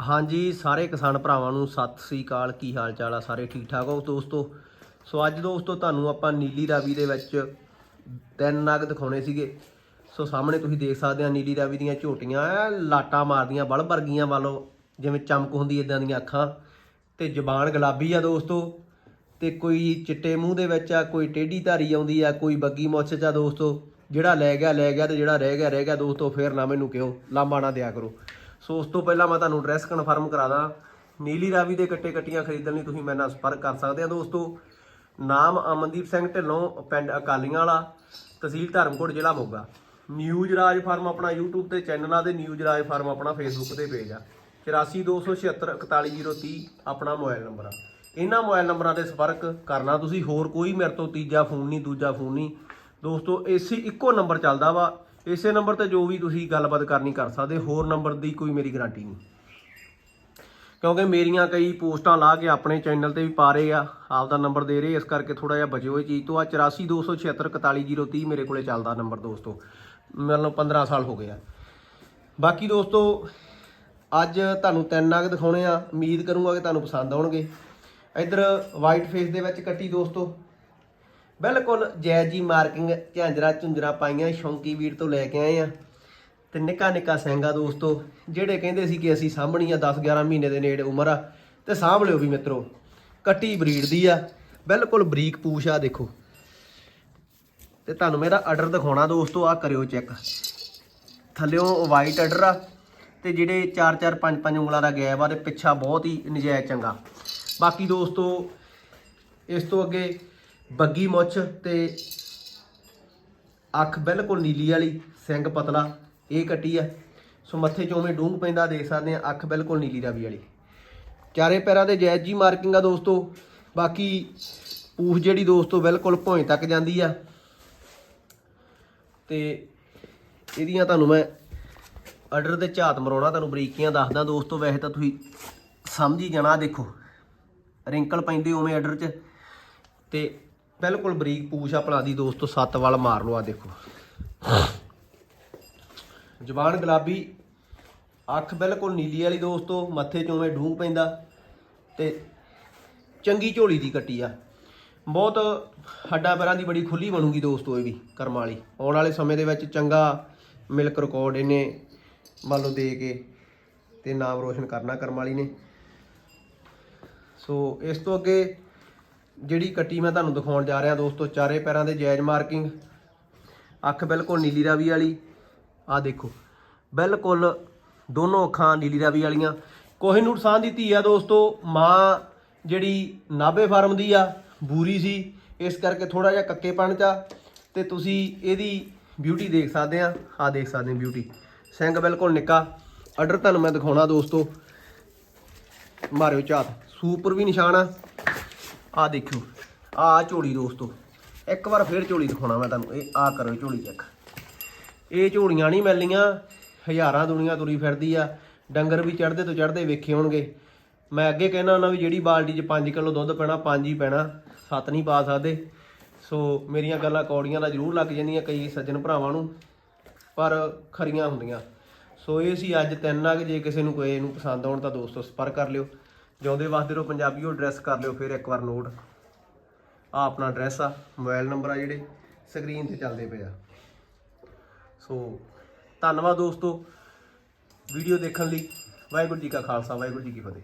ਹਾਂਜੀ, ਸਾਰੇ ਕਿਸਾਨ ਭਰਾਵਾਂ ਨੂੰ ਸਤਿ ਸ੍ਰੀ ਅਕਾਲ, ਕੀ ਹਾਲ ਚਾਲ ਆ ਸਾਰੇ? ਠੀਕ ਠਾਕ ਹੋ ਦੋਸਤੋ? ਸੋ ਅੱਜ ਦੋਸਤੋ ਤੁਹਾਨੂੰ ਆਪਾਂ ਨੀਲੀ ਰਾਵੀ ਦੇ ਵਿੱਚ ਤਿੰਨ ਨਗ ਦਿਖਾਉਣੇ ਸੀਗੇ। ਸੋ ਸਾਹਮਣੇ ਤੁਸੀਂ ਦੇਖ ਸਕਦੇ ਆ ਨੀਲੀ ਰਾਵੀ ਦੀਆਂ ਝੋਟੀਆਂ ਲਾਟਾਂ ਮਾਰਦੀਆਂ, ਬਲ ਵਰਗੀਆਂ ਵਾਲੋ, ਜਿਵੇਂ ਚਮਕ ਹੁੰਦੀ ਇਦਾਂ ਦੀਆਂ ਅੱਖਾਂ। ਤੇ ਜ਼ਬਾਨ ਗੁਲਾਬੀ ਆ ਦੋਸਤੋ। ਤੇ ਕੋਈ ਚਿੱਟੇ ਮੂੰਹ ਦੇ ਵਿੱਚ ਆ, ਕੋਈ ਟੇਢੀ ਧਾਰੀ ਆਉਂਦੀ ਆ, ਕੋਈ ਬੱਗੀ ਮੁੱਛ ਚ ਆ ਦੋਸਤੋ। ਜਿਹੜਾ ਲੈ ਗਿਆ ਲੈ ਗਿਆ ਤੇ ਜਿਹੜਾ ਰਹਿ ਗਿਆ ਰਹਿ ਗਿਆ ਦੋਸਤੋ, ਫੇਰ ਨਾ ਮੈਨੂੰ ਕਿਉਂ ਲਾਂਬਾ ਨਾ ਦਿਆ ਕਰੋ। ਸੋ ਉਸ ਤੋਂ ਪਹਿਲਾਂ ਮੈਂ ਤੁਹਾਨੂੰ ਐਡਰੈਸ ਕਨਫਰਮ ਕਰਾ ਦਾਂ। ਨੀਲੀ ਰਾਵੀ ਦੇ ਕੱਟੇ ਕੱਟੀਆਂ ਖਰੀਦਣ ਲਈ ਤੁਸੀਂ ਮੇਰੇ ਨਾਲ ਸੰਪਰਕ ਕਰ ਸਕਦੇ ਆ ਦੋਸਤੋ। ਨਾਮ ਅਮਨਦੀਪ ਸਿੰਘ ਢਿੱਲੋਂ, ਪਿੰਡ ਅਕਾਲੀਆਂ ਵਾਲਾ, ਤਹਿਸੀਲ ਧਰਮਕੋਟ, ਜ਼ਿਲ੍ਹਾ ਮੋਗਾ। ਨਿਊਜ਼ ਰਾਜ ਫਾਰਮ ਆਪਣਾ YouTube ਤੇ ਚੈਨਲ ਆ ਤੇ ਨਿਊਜ਼ ਰਾਜ ਫਾਰਮ ਆਪਣਾ Facebook ਤੇ ਪੇਜ ਆ। 8427741030 ਆਪਣਾ ਮੋਬਾਈਲ ਨੰਬਰ ਆ। ਇਹਨਾਂ ਮੋਬਾਈਲ ਨੰਬਰਾਂ ਤੇ ਸੰਪਰਕ ਕਰਨਾ ਤੁਸੀਂ। ਹੋਰ ਕੋਈ ਮੇਰੇ ਤੋਂ ਤੀਜਾ ਫੋਨ ਨਹੀਂ, ਦੂਜਾ ਫੋਨ ਨਹੀਂ। ਦੋਸਤੋ ਇਸੇ ਇੱਕੋ ਨੰਬਰ ਚੱਲਦਾ ਵਾ। ਇਸੇ ਨੰਬਰ ਤੇ ਜੋ ਵੀ ਤੁਸੀਂ ਗੱਲਬਾਤ ਕਰਨੀ ਕਰ ਸਕਦੇ, ਹੋਰ ਨੰਬਰ ਦੀ ਕੋਈ ਮੇਰੀ ਗਾਰੰਟੀ ਨਹੀਂ। ਕਿਉਂਕਿ ਮੇਰੀਆਂ ਕਈ ਪੋਸਟਾਂ ਲਾ ਕੇ ਆਪਣੇ ਚੈਨਲ ਤੇ ਵੀ ਪਾ ਰਹੇ ਆ, ਆਪਦਾ ਨੰਬਰ ਦੇ ਰਹੇ ਇਸ ਕਰਕੇ ਥੋੜਾ ਜਿਹਾ ਬਚਿਓ ਇਹ ਚੀਜ਼ ਤੋਂ। ਆ 8427741030 ਮੇਰੇ ਕੋਲੇ ਚੱਲਦਾ ਨੰਬਰ ਦੋਸਤੋ ਮੈਨੂੰ 15 ਸਾਲ ਹੋ ਗਏ ਆ। ਬਾਕੀ ਦੋਸਤੋ, ਅੱਜ ਤੁਹਾਨੂੰ ਤਿੰਨ ਨਗ ਦਿਖਾਉਣੇ ਆ, ਉਮੀਦ ਕਰੂੰਗਾ ਕਿ ਤੁਹਾਨੂੰ ਪਸੰਦ ਆਉਣਗੇ। ਇੱਧਰ ਵਾਈਟ ਫੇਸ ਦੇ ਵਿੱਚ ਕੱਟੀ ਦੋਸਤੋ ਬਿਲਕੁਲ ਜੈਜੀ ਮਾਰਕਿੰਗ ਝਾਂਜਰਾ ਝੁੰਜਰਾ ਪਾਈਆਂ, ਸ਼ੌਂਕੀ ਵੀਰ ਤੋਂ ਲੈ ਕੇ ਆਏ ਆ ਤੇ ਨਿੱਕਾ ਨਿੱਕਾ ਸੈਂਗਾ ਦੋਸਤੋ, ਜਿਹੜੇ ਕਹਿੰਦੇ ਸੀ ਕਿ ਅਸੀਂ ਸਾਂਭਣੀ ਆ 10 11 ਮਹੀਨੇ ਦੇ ਨੇੜੇ ਉਮਰ ਆ, ਤੇ ਸਾਂਭ ਲਿਓ ਵੀ ਮਿੱਤਰੋ। ਕੱਟੀ ਬਰੀਡ ਦੀ ਆ, ਬਿਲਕੁਲ ਬਰੀਕ ਪੂਛ ਆ ਦੇਖੋ। ਤੇ ਤੁਹਾਨੂੰ ਮੇਰਾ ਆਰਡਰ ਦਿਖਾਉਣਾ ਦੋਸਤੋ ਆ ਕਰਿਓ ਚੈੱਕ ਥੱਲਿਓਂ ਵਾਈਟ ਆਰਡਰ ਆ, ਤੇ ਜਿਹੜੇ 4 4 5 5 ਉਂਗਲਾਂ ਦਾ ਗੈਪ ਆ, ਤੇ ਪਿੱਛਾ ਬਹੁਤ ਹੀ ਨਜਾਇਜ਼ ਚੰਗਾ। ਬਾਕੀ ਦੋਸਤੋ, ਇਸ ਤੋਂ ਅੱਗੇ ਬੱਗੀ ਮੁੱਛ ਤੇ ਅੱਖ ਬਿਲਕੁਲ ਨੀਲੀ ਵਾਲੀ, ਸਿੰਘ ਪਤਲਾ, ਇਹ ਕੱਟੀ ਆ। ਸੋ ਮੱਥੇ 'ਚ ਉਵੇਂ ਡੂੰਘ ਪੈਂਦਾ ਦੇਖ ਸਕਦੇ ਆ, ਅੱਖ ਬਿਲਕੁਲ ਨੀਲੀ ਰਾਵੀ ਵਾਲੀ। ਚਾਰੇ ਪੈਰਾਂ ਤੇ ਜੈਜ ਜੀ ਮਾਰਕਿੰਗ ਆ ਦੋਸਤੋ, ਬਾਕੀ ਪੂਛ ਜਿਹੜੀ ਦੋਸਤੋ ਬਿਲਕੁਲ ਭੋਏ ਤੱਕ ਜਾਂਦੀ ਆ। ਤੇ ਇਹਦੀਆਂ ਤੁਹਾਨੂੰ ਮੈਂ ਆਰਡਰ ਦੇ ਝਾਤ ਮਰਾਉਣਾ ਤੁਹਾਨੂੰ ਬਰੀਕੀਆਂ ਦੱਸਦਾ ਦੋਸਤੋ, ਵੈਸੇ ਤਾਂ ਤੁਸੀਂ ਸਮਝ ਹੀ ਜਾਣਾ ਦੇਖੋ। ਰਿੰਕਲ ਪੈਂਦੇ ਉਵੇਂ ਆਰਡਰ 'ਚ ਤੇ ਬਿਲਕੁਲ ਬਰੀਕ ਪੂਛ ਆ ਭਲਾ ਦੀ ਦੋਸਤੋ, ਸੱਤ ਵਾਲ ਮਾਰ ਲਓ ਆ ਦੇਖੋ। ਜ਼ਬਾਨ ਗੁਲਾਬੀ, ਅੱਖ ਬਿਲਕੁਲ ਨੀਲੀ ਵਾਲੀ ਦੋਸਤੋ, ਮੱਥੇ 'ਚ ਉਵੇਂ ਡੂੰਘ ਪੈਂਦਾ ਤੇ ਚੰਗੀ ਝੋਲੀ ਦੀ ਕੱਟੀ ਆ। ਬਹੁਤ ਹੱਡਾਂ ਪੈਰਾਂ ਦੀ ਬੜੀ ਖੁੱਲੀ ਬਣੂਗੀ ਦੋਸਤੋ ਇਹ ਵੀ ਕਰਮ ਵਾਲੀ। ਆਉਣ ਵਾਲੇ ਸਮੇਂ ਦੇ ਵਿੱਚ ਚੰਗਾ ਮਿਲਕ ਰਿਕਾਰਡ ਇਹਨੇ ਮੰਨ ਲਓ ਦੇ ਕੇ ਤੇ ਨਾਮ ਰੋਸ਼ਨ ਕਰਨਾ ਕਰਮ ਵਾਲੀ ਨੇ। ਸੋ ਇਸ ਤੋਂ ਅੱਗੇ ਜਿਹੜੀ ਕੱਟੀ ਮੈਂ ਤੁਹਾਨੂੰ ਦਿਖਾਉਣ ਜਾ ਰਿਹਾ ਦੋਸਤੋ, ਚਾਰੇ ਪੈਰਾਂ ਦੇ ਜਾਇਜ਼ ਮਾਰਕਿੰਗ, ਅੱਖ ਬਿਲਕੁਲ ਨੀਲੀ ਰਾਵੀ ਵਾਲੀ। ਆ ਦੇਖੋ, ਬਿਲਕੁਲ ਦੋਨੋਂ ਅੱਖਾਂ ਨੀਲੀ ਰਾਵੀ ਵਾਲੀਆਂ। ਕੋਈ ਨੁਕਸਾਨ ਦੀ ਧੀ ਆ ਦੋਸਤੋ, ਮਾਂ ਜਿਹੜੀ ਨਾਭੇ ਫਾਰਮ ਦੀ ਆ, ਬੂਰੀ ਸੀ, ਇਸ ਕਰਕੇ ਥੋੜਾ ਜਿਹਾ ਕੱਕੇਪਣ ਚ ਆ। ਤੇ ਤੁਸੀਂ ਇਹਦੀ ਬਿਊਟੀ ਦੇਖ ਸਕਦੇ ਆ ਆ ਦੇਖ ਸਕਦੇ ਆ ਬਿਊਟੀ ਸਿੰਘ ਬਿਲਕੁਲ ਨਿੱਕਾ। ਆਰਡਰ ਤੁਹਾਨੂੰ ਮੈਂ ਦਿਖਾਉਣਾ ਦੋਸਤੋ। ਮਾਰਿਓ ਝਾਤ। ਸੂਪਰ ਵੀ ਨਿਸ਼ਾਨ ਆ। ਆ ਦੇਖਿਓ, ਆ ਝੋਲੀ ਦੋਸਤੋ। ਇੱਕ ਵਾਰ ਫੇਰ ਝੋਲੀ ਦਿਖਾਉਣਾ ਮੈਂ ਤੁਹਾਨੂੰ, ਇਹ ਆ ਕਰੋ ਝੋਲੀ ਚੈੱਕ ਇਹ ਝੋਲੀਆਂ ਨਹੀਂ ਮਿਲਣੀਆਂ, ਹਜ਼ਾਰਾਂ ਦੁਨੀਆ ਤੁਰੀ ਫਿਰਦੀ ਆ। ਡੰਗਰ ਵੀ ਚੜਦੇ ਤੋਂ ਚੜਦੇ ਵੇਖੇ ਹੋਣਗੇ। ਮੈਂ ਅੱਗੇ ਕਹਿਣਾ ਉਹਨਾਂ ਵੀ ਜਿਹੜੀ ਬਾਲਟੀ 'ਚ 5 ਕਿਲੋ ਦੁੱਧ ਪੈਣਾ 5 ਹੀ ਪੈਣਾ 7 ਨਹੀਂ ਪਾ ਸਕਦੇ। ਸੋ ਮੇਰੀਆਂ ਗੱਲਾਂ ਕੌੜੀਆਂ ਦਾ ਜ਼ਰੂਰ ਲੱਗ ਜਾਂਦੀਆਂ ਕਈ ਸੱਜਣ ਭਰਾਵਾਂ ਨੂੰ, ਪਰ ਖਰੀਆਂ ਹੁੰਦੀਆਂ। ਸੋ ਇਹ ਸੀ ਅੱਜ ਤਿੰਨ ਆ ਕਿ, ਜੇ ਕਿਸੇ ਨੂੰ ਕੋਈ ਇਹਨੂੰ ਪਸੰਦ ਆਉਣ ਤਾਂ ਦੋਸਤੋ ਸੰਪਰਕ ਕਰ ਲਿਓ। ਜਿਉਂਦੇ ਵਸਦੇ ਰਹੋ ਪੰਜਾਬੀਓ ਐਡਰੈਸ ਕਰ ਲਿਓ ਫਿਰ ਇੱਕ ਵਾਰ ਨੋਟ ਆ ਆਪਣਾ ਐਡਰੈਸ ਆ ਮੋਬਾਈਲ ਨੰਬਰ ਆ ਜਿਹੜੇ ਸਕਰੀਨ ਤੇ ਚੱਲਦੇ ਪਏ ਆ। ਸੋ ਧੰਨਵਾਦ ਦੋਸਤੋ ਵੀਡੀਓ ਦੇਖਣ ਲਈ। ਵਾਹਿਗੁਰੂ ਜੀ ਕਾ ਖਾਲਸਾ, ਵਾਹਿਗੁਰੂ ਜੀ ਕੀ ਫਤਿਹ।